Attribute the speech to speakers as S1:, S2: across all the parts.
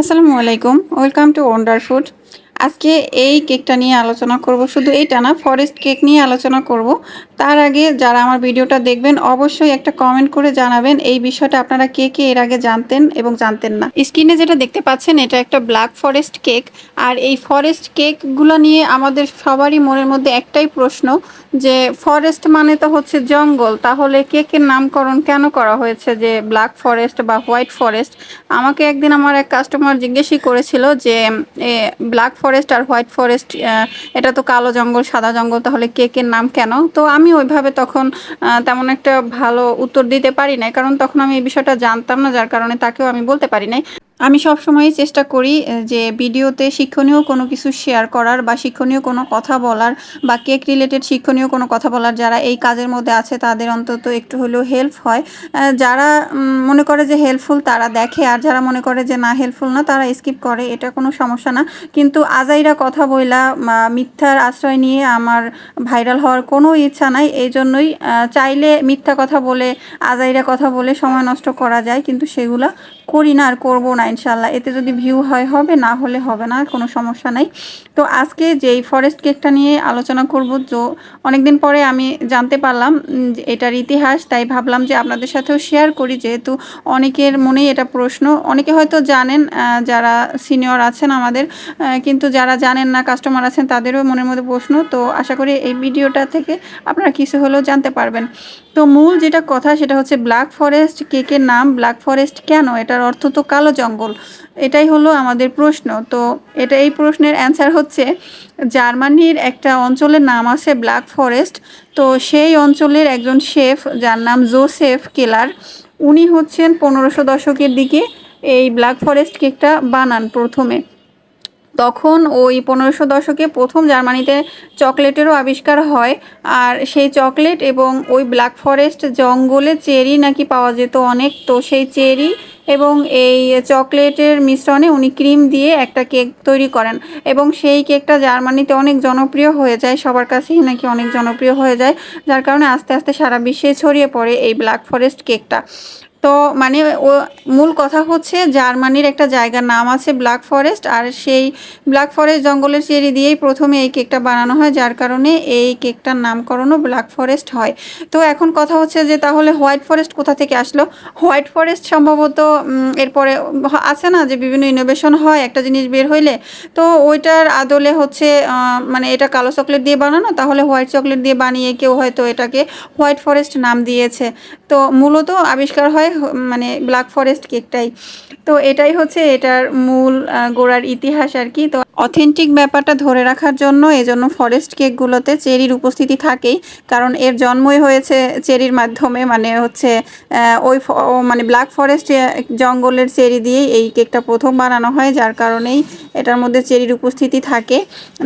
S1: আসসালামু আলাইকুম। Welcome to wonder food আজকে এই কেকটা নিয়ে আলোচনা করব। শুধু এইটা না ফরেস্ট কেক নিয়ে আলোচনা করব। তার আগে যারা আমার ভিডিওটা দেখবেন, অবশ্যই একটা কমেন্ট করে জানাবেন এই বিষয়টা আপনারা কে কে এর আগে জানতেন এবং জানতেন না। স্ক্রিনে যেটা দেখতে পাচ্ছেন, এটা একটা ব্ল্যাক ফরেস্ট কেক আর এই ফরেস্ট কেকগুলো নিয়ে আমাদের সবারই মনের মধ্যে একটাই প্রশ্ন যে ফরেস্ট মানে তো হচ্ছে জঙ্গল। তাহলে কেকের নামকরণ কেন করা হয়েছে যে ব্ল্যাক ফরেস্ট বা হোয়াইট ফরেস্ট আমাকে একদিন আমার এক কাস্টমার জিজ্ঞেসই করেছিল যে ব্ল্যাক ফরেস্ট আর হোয়াইট ফরেস্ট এটা তো কালো জঙ্গল, সাদা জঙ্গল, তাহলে কেকের নাম কেন? তো আমি ওইভাবে তখন তেমন একটা ভালো উত্তর দিতে পারি নাই, কারণ তখন আমি এই বিষয়টা জানতাম না, যার কারণে তাকেও আমি বলতে পারি নাই। আমি সব সময়ই চেষ্টা করি যে ভিডিওতে শিক্ষণীয় কোনো কিছু শেয়ার করার বা শিক্ষণীয় কোনো কথা বলার বা কেক রিলেটেড শিক্ষণীয় কোনো কথা বলার যারা এই কাজের মধ্যে আছে তাদের অন্তত একটু হলেও হেল্প হয়। যারা মনে করে যে হেল্পফুল তারা দেখে, আর যারা মনে করে যে না হেল্পফুল না তারা স্কিপ করে, এটা কোনো সমস্যা না। কিন্তু আজাইরা কথা বইলা মিথ্যার আশ্রয় নিয়ে আমার ভাইরাল হওয়ার কোনো ইচ্ছা নাই, এই জন্যই চাইলে মিথ্যা কথা বলে, আজাইরা কথা বলে সময় নষ্ট করা যায়, কিন্তু সেগুলা করি না আর করব না, ইনশাল্লাহ। এতে যদি ভিউ হয়, হবে, না হলে হবে না কোনো সমস্যা নাই। তো আজকে যেই ফরেস্ট কেকটা নিয়ে আলোচনা করব, তো অনেকদিন পরে আমি জানতে পারলাম এটার ইতিহাস। তাই ভাবলাম যে আপনাদের সাথেও শেয়ার করি, যেহেতু অনেকের মনেই এটা প্রশ্ন। অনেকে হয়তো জানেন যারা সিনিয়র আছেন আমাদের কিন্তু যারা জানেন না কাস্টমার আছেন, তাদেরও মনের মধ্যে প্রশ্ন। তো আশা করি এই ভিডিওটা থেকে আপনারা কিছু হলেও জানতে পারবেন। তো মূল যেটা কথা সেটা হচ্ছে ব্ল্যাক ফরেস্ট কেকের নাম, ব্ল্যাক ফরেস্ট কেন, এটার অর্থ তো কালো জঙ্গল। এটাই হলো আমাদের প্রশ্ন। তো এটা এই প্রশ্নের অ্যান্সার হচ্ছে, জার্মানির একটা অঞ্চলের নাম আছে ব্ল্যাক ফরেস্ট। তো সেই অঞ্চলের একজন শেফ, যার নাম জোসেফ কেলার, উনি হচ্ছেন পনেরোশো দশকের দিকে এই ব্ল্যাক ফরেস্ট কেকটা বানান প্রথমে। তখন ওই পনেরোশো দশকে প্রথম জার্মানিতে চকলেটেরও আবিষ্কার হয়। আর সেই চকলেট এবং ওই ব্ল্যাক ফরেস্ট জঙ্গলে চেরি নাকি পাওয়া যেত অনেক। তো সেই চেরি এবং এই চকলেটের মিশ্রণে উনি ক্রিম দিয়ে একটা কেক তৈরি করেন। এবং সেই কেকটা জার্মানিতে অনেক জনপ্রিয় হয়ে যায়, সবার কাছেই নাকি অনেক জনপ্রিয় হয়ে যায়, যার কারণে আস্তে আস্তে সারা বিশ্বে ছড়িয়ে পড়ে এই ব্ল্যাক ফরেস্ট কেকটা। তো মানে ও, মূল কথা হচ্ছে জার্মানির একটা জায়গার নাম আছে ব্ল্যাক ফরেস্ট আর সেই ব্ল্যাক ফরেস্ট জঙ্গলের চেরি দিয়েই প্রথমে এই কেকটা বানানো হয়, যার কারণে এই কেকটার নামকরণও ব্ল্যাক ফরেস্ট হয়। তো এখন কথা হচ্ছে যে তাহলে হোয়াইট ফরেস্ট কোথা থেকে আসলো? হোয়াইট ফরেস্ট সম্ভবত এরপরে আছে না যে বিভিন্ন ইনোভেশন হয়, একটা জিনিস বের হইলে, তো ওইটার আদলে হচ্ছে মানে এটা কালো চকলেট দিয়ে বানানো, তাহলে হোয়াইট চকলেট দিয়ে বানিয়ে কেউ হয়তো এটাকে হোয়াইট ফরেস্ট নাম দিয়েছে। তো মূলত আবিষ্কার হয় মানে ব্ল্যাক ফরেস্ট কেকটাই তো এটাই হচ্ছে এটার মূল গোড়ার ইতিহাস আর কি। তো অথেন্টিক ব্যাপারটা ধরে রাখার জন্য এজন্য ফরেস্ট কেকগুলোতে চেরির উপস্থিতি থাকেই, কারণ এর জন্মই হয়েছে চেরির মাধ্যমে মানে হচ্ছে ওই মানে ব্ল্যাক ফরেস্ট জঙ্গলের চেরি দিয়েই এই কেকটা প্রথম বানানো হয়, যার কারণেই এটার মধ্যে চেরির উপস্থিতি থাকে।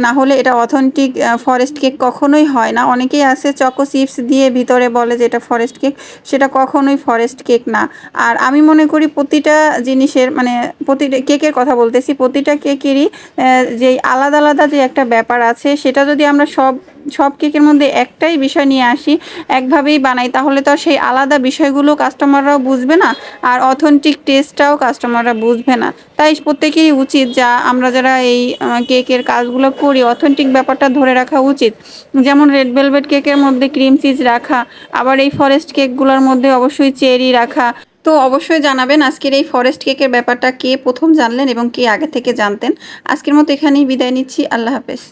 S1: না হলে এটা অথেন্টিক ফরেস্ট কেক কখনোই হয় না। অনেকেই আছে চকো চিপস দিয়ে ভিতরে বলে যে এটা ফরেস্ট কেক সেটা কখনোই ফরেস্ট কেক না। আর আমি মনে করি প্রতিটা জিনিসের মানে প্রতিটা কেকের কথা বলতেছি, প্রতিটা কেকেরই যে আলাদা আলাদা যে একটা ব্যাপার আছে, সেটা যদি আমরা সব সব কেকের মধ্যে একটাই বিষয় নিয়ে আসি। একভাবেই বানাই, তাহলে তো সেই আলাদা বিষয়গুলো কাস্টমাররাও বুঝবে না, আর অথেন্টিক টেস্টটাও কাস্টমাররা বুঝবে না। তাই প্রত্যেকেরই উচিত যা আমরা যারা এই কেকের কাজগুলো করি, অথেন্টিক ব্যাপারটা ধরে রাখা উচিত। যেমন রেড ভেলভেট কেকের মধ্যে ক্রিম চিজ রাখা, আবার এই ফরেস্ট কেকগুলোর মধ্যে অবশ্যই চেরি রাখা। তো অবশ্যই জানাবেন আজকের এই ফরেস্ট কেকের ব্যাপারটা কে প্রথম জানলেন এবং কে আগে থেকে জানতেন। আজকের মতো এখানেই বিদায় নিচ্ছি, আল্লাহ হাফেজ।